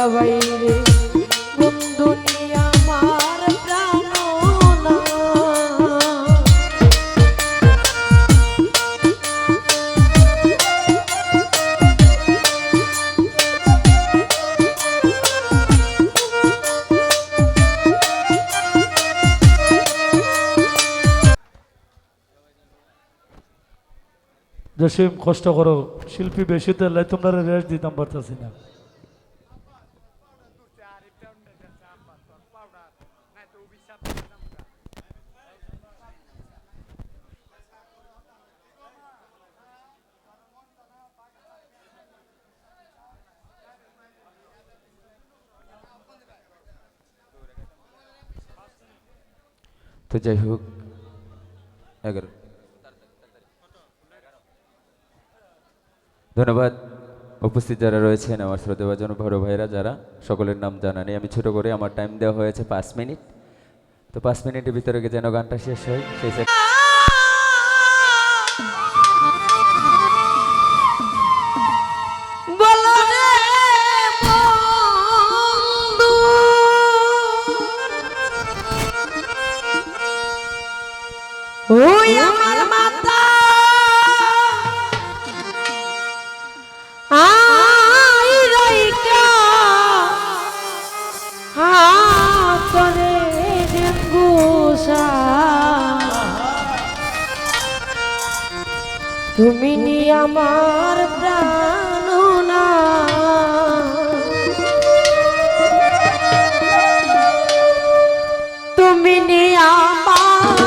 দয়া বাইরে কষ্ট করো। শিল্পী বেশি তেলাই তোমরা রেস্ট দিতাম পারতেছি না। তো যাই হোক এগারো ধন্যবাদ উপস্থিত যারা রয়েছেন, আমার শ্রদ্ধেভাজন বড় ভাইরা যারা সকলের নাম জানা নেই, আমি ছোট করে, আমার টাইম দেওয়া হয়েছে পাঁচ মিনিট। তো পাঁচ মিনিটের ভিতরে যেন গানটা শেষ হয়, সেই তুমি নি আমার প্রাণ না। তুমি নি আমার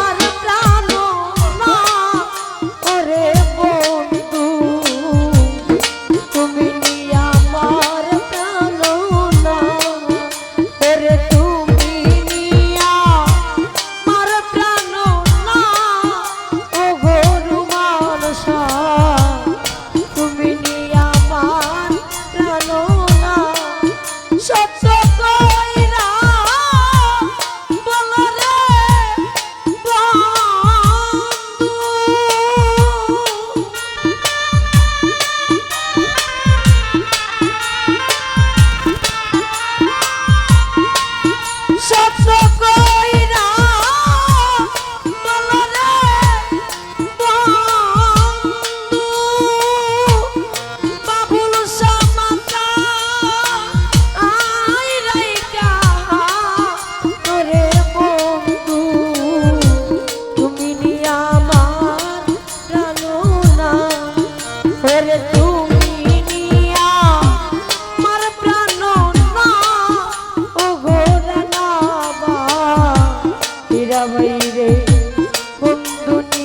Oh.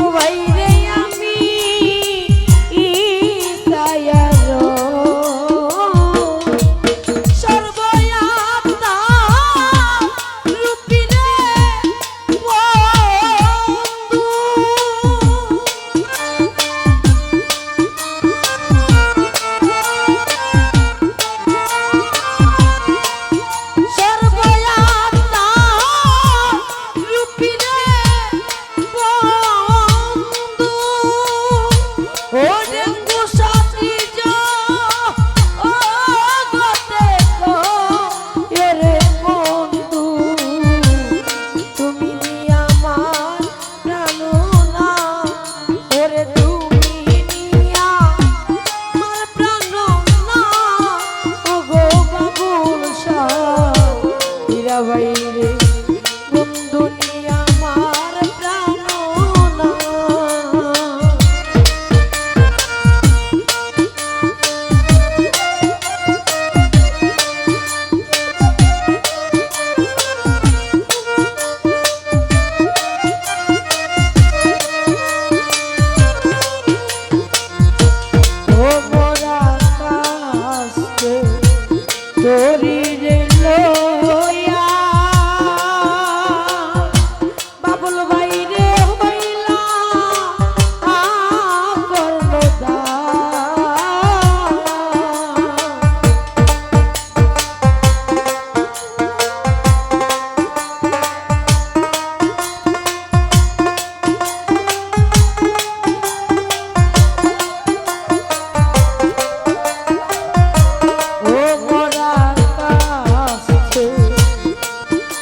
我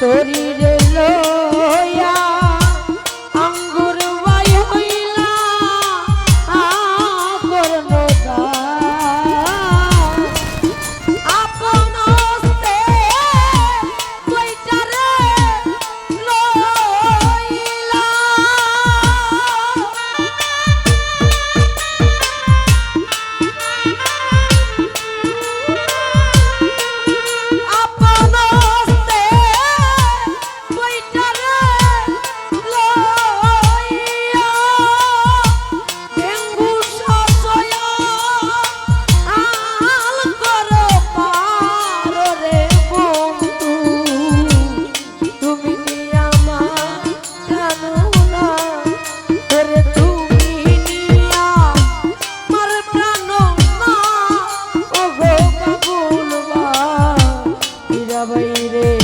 Sorry. বাইরে